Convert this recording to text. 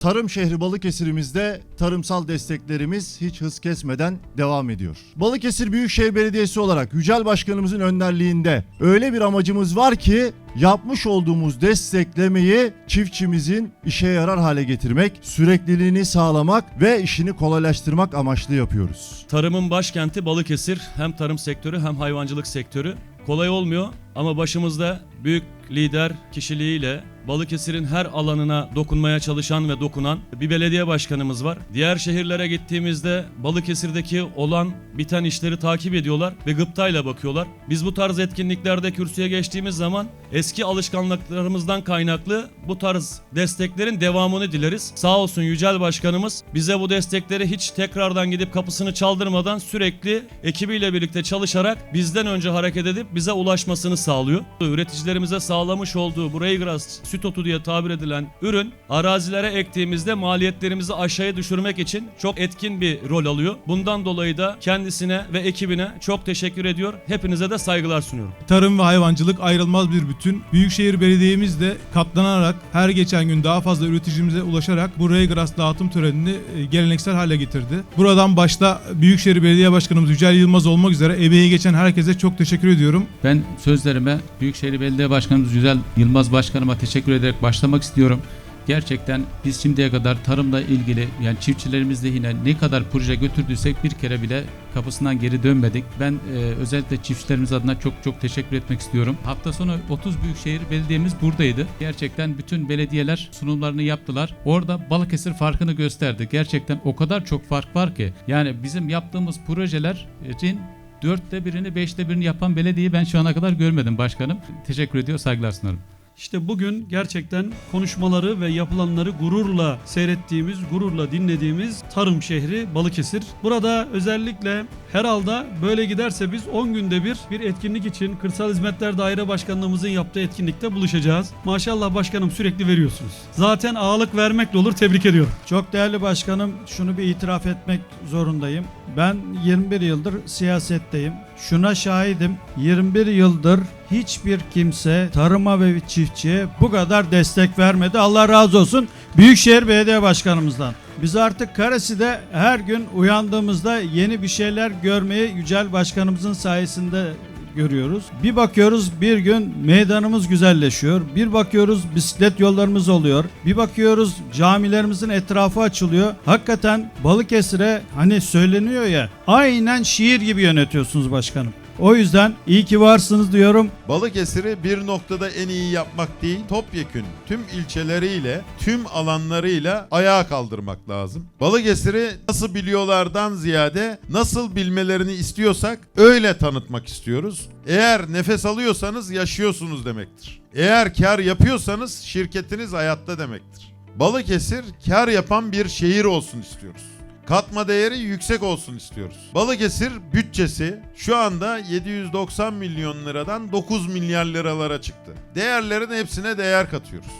Tarım şehri Balıkesir'imizde tarımsal desteklerimiz hiç hız kesmeden devam ediyor. Balıkesir Büyükşehir Belediyesi olarak Yücel Başkanımızın önderliğinde öyle bir amacımız var ki yapmış olduğumuz desteklemeyi çiftçimizin işe yarar hale getirmek, sürekliliğini sağlamak ve işini kolaylaştırmak amaçlı yapıyoruz. Tarımın başkenti Balıkesir. Hem tarım sektörü hem hayvancılık sektörü. Kolay olmuyor ama başımızda büyük lider kişiliğiyle Balıkesir'in her alanına dokunmaya çalışan ve dokunan bir belediye başkanımız var. Diğer şehirlere gittiğimizde Balıkesir'deki olan biten işleri takip ediyorlar ve gıptayla bakıyorlar. Biz bu tarz etkinliklerde kürsüye geçtiğimiz zaman eski alışkanlıklarımızdan kaynaklı bu tarz desteklerin devamını dileriz. Sağ olsun Yücel Başkanımız bize bu destekleri hiç tekrardan gidip kapısını çaldırmadan sürekli ekibiyle birlikte çalışarak bizden önce hareket edip bize ulaşmasını sağlıyor. Üreticilerimize sağlamış olduğu bu Reygras süt otu diye tabir edilen ürün arazilere ektiğimizde maliyetlerimizi aşağıya düşürmek için çok etkin bir rol alıyor. Bundan dolayı da kendisine ve ekibine çok teşekkür ediyor. Hepinize de saygılar sunuyorum. Tarım ve hayvancılık ayrılmaz bir bütün. Büyükşehir Belediye'miz de katlanarak her geçen gün daha fazla üreticimize ulaşarak bu Reygras dağıtım törenini e, geleneksel hale getirdi. Buradan başta Büyükşehir Belediye Başkanımız Yücel Yılmaz olmak üzere emeği geçen herkese çok teşekkür ediyorum. Ben sözlerime Büyükşehir Belediye Başkanımız Güzel Yılmaz Başkanıma teşekkür ederek başlamak istiyorum. Gerçekten biz şimdiye kadar tarımla ilgili yani çiftçilerimiz lehine ne kadar proje götürdüysek bir kere bile kapısından geri dönmedik. Ben e, özellikle çiftçilerimiz adına çok çok teşekkür etmek istiyorum. Hafta sonu 30 Büyükşehir Belediye'miz buradaydı. Gerçekten bütün belediyeler sunumlarını yaptılar. Orada Balıkesir farkını gösterdi. Gerçekten o kadar çok fark var ki. Yani bizim yaptığımız projelerin dörtte birini, beşte birini yapan belediyeyi ben şu ana kadar görmedim başkanım. Teşekkür ediyor, saygılar sunarım. İşte bugün gerçekten konuşmaları ve yapılanları gururla seyrettiğimiz, gururla dinlediğimiz tarım şehri Balıkesir. Burada özellikle herhalde böyle giderse biz 10 günde bir bir etkinlik için Kırsal Hizmetler Daire Başkanlığımızın yaptığı etkinlikte buluşacağız. Maşallah başkanım sürekli veriyorsunuz. Zaten ağalık vermekle olur tebrik ediyorum. Çok değerli başkanım şunu bir itiraf etmek zorundayım. Ben 21 yıldır siyasetteyim. Şuna şahidim. 21 yıldır hiçbir kimse tarıma ve çiftçiye bu kadar destek vermedi. Allah razı olsun Büyükşehir Belediye Başkanımızdan. Biz artık Karasi'de her gün uyandığımızda yeni bir şeyler görmeyi Yücel Başkanımızın sayesinde görüyoruz. Bir bakıyoruz bir gün meydanımız güzelleşiyor. Bir bakıyoruz bisiklet yollarımız oluyor. Bir bakıyoruz camilerimizin etrafı açılıyor. Hakikaten Balıkesir'e hani söyleniyor ya aynen şiir gibi yönetiyorsunuz başkanım. O yüzden iyi ki varsınız diyorum. Balıkesir'i bir noktada en iyi yapmak değil, topyekün tüm ilçeleriyle, tüm alanlarıyla ayağa kaldırmak lazım. Balıkesir'i nasıl biliyorlardan ziyade nasıl bilmelerini istiyorsak öyle tanıtmak istiyoruz. Eğer nefes alıyorsanız yaşıyorsunuz demektir. Eğer kar yapıyorsanız şirketiniz hayatta demektir. Balıkesir kar yapan bir şehir olsun istiyoruz. Katma değeri yüksek olsun istiyoruz. Balıkesir bütçesi şu anda 790 milyon liradan 9 milyar liralara çıktı. Değerlerin hepsine değer katıyoruz.